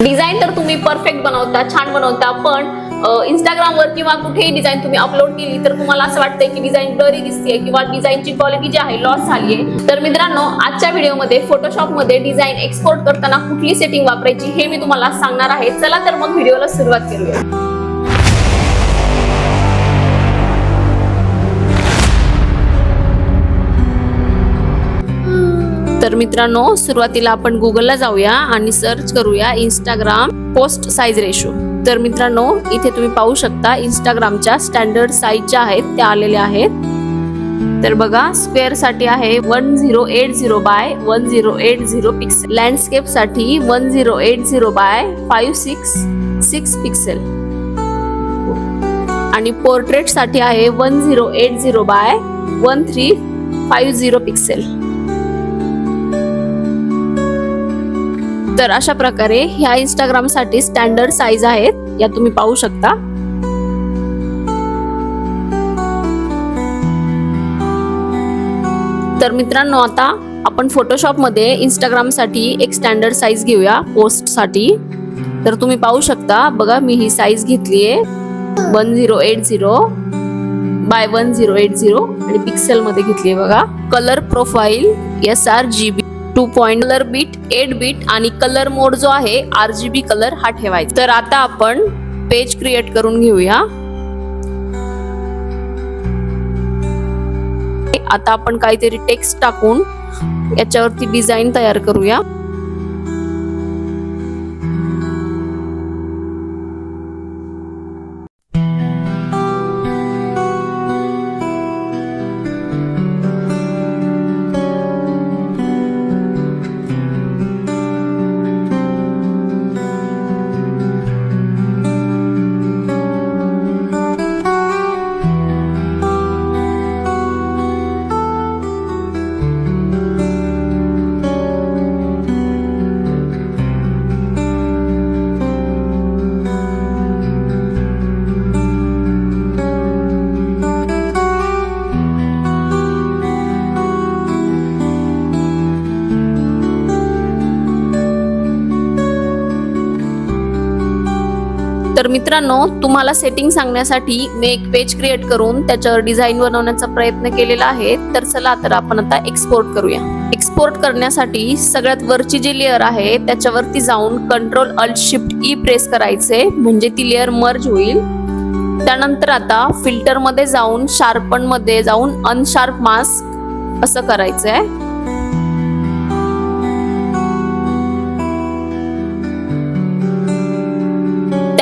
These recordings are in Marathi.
डिझाईन तर तुम्ही परफेक्ट बनवता छान बनवता पण इंस्टाग्रामवर किंवा कुठेही डिझाईन तुम्ही अपलोड केली तर तुम्हाला असं वाटतंय की डिझाईन ब्लरी दिसते किंवा डिझाईनची क्वालिटी जी आहे लॉस झाली आहे तर मित्रांनो आजच्या व्हिडिओमध्ये फोटोशॉपमध्ये डिझाईन एक्सपोर्ट करताना कुठली सेटिंग वापरायची हे मी तुम्हाला सांगणार आहे. चला तर मग व्हिडिओला सुरुवात करूया. तर मित्रांनो सुरुवातीला आपण गुगलला जाऊया आणि सर्च करूया इंस्टाग्राम पोस्ट साईज रेशो तर मित्रांनो इथे तुम्ही पाहू शकता इंस्टाग्रामच्या स्टँडर्ड साईज ज्या आहेत त्या आलेल्या आहेत. तर बघा स्क्वेअरसाठी आहे one zero eight zero by one zero eight zero pixel लँडस्केपसाठी one zero eight zero by five six six pixel आणि पोर्ट्रेटसाठी आहे one zero eight zero by one three five zero pixel तर अशा प्रकारे ह्या इंस्टाग्रामसाठी स्टँडर्ड साईज आहेत. या तुम्ही पाहू शकता. तर मित्रांनो आता आपण फोटोशॉपमध्ये इंस्टाग्रामसाठी एक स्टँडर्ड साईज घेऊया पोस्टसाठी. तर तुम्ही पाहू शकता बघा मी ही साईज घेतली आहे. One zero eight zero by one zero eight zero आणि पिक्सेल मध्ये घेतली आहे बघा. Colour profile S R G B two point colour bit eight bit आणि कलर मोड जो आहे आर जी बी कलर हा ठेवायचा. तर आता आपण पेज क्रिएट करून घेऊया. आता आपण काहीतरी टेक्स्ट टाकून याच्यावरती डिझाईन तयार करूया. तर मित्रांनो तुम्हाला सेटिंग सांगण्यासाठी मी एक पेज क्रिएट करून त्याच्यावर डिझाईन बनवण्याचा प्रयत्न केलेला आहे. तर चला तर आपण आता एक्सपोर्ट करूया. एक्सपोर्ट करण्यासाठी सगळ्यात वरची जी लेअर आहे त्याच्यावरती जाऊन control alt shift E press करायचे. म्हणजे ती लेअर मर्ज होईल. त्यानंतर आता फिल्टरमध्ये जाऊन शार्पनमध्ये जाऊन अनशार्प मास्क असं करायचं आहे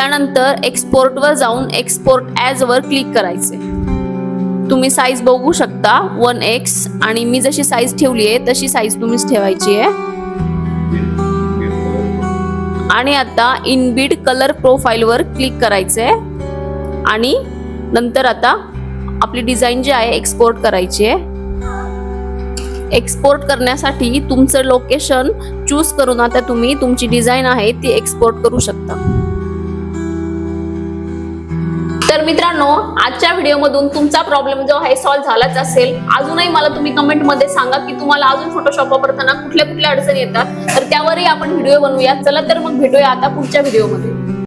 त्यानंतर एक्सपोर्टवर जाऊन एक्सपोर्ट ॲजवर वर क्लिक करायचे. तुम्ही साईज बघू शकता वन एक्स आणि मी जशी साईज ठेवली आहे तशी साईज तुम्हीच ठेवायची आहे. आणि आता इनबिड कलर प्रोफाईलवर क्लिक क्लिक आहे आणि नंतर आता आपली डिझाईन जी आहे एक्सपोर्ट करायची आहे. एक्सपोर्ट करण्यासाठी तुमचं लोकेशन चूज करून आता तुम्ही तुमची डिझाईन आहे ती एक्सपोर्ट करू शकता. मित्रांनो आजच्या व्हिडिओमधून तुमचा प्रॉब्लेम जो आहे सॉल्व्ह झालाच असेल. अजूनही मला तुम्ही कमेंटमध्ये सांगा की तुम्हाला अजून फोटोशॉप वापरताना कुठल्या कुठल्या अडचणी येतात. तर त्यावरही आपण व्हिडिओ बनवूया. चला तर मग भेटूया आता पुढच्या व्हिडिओमध्ये.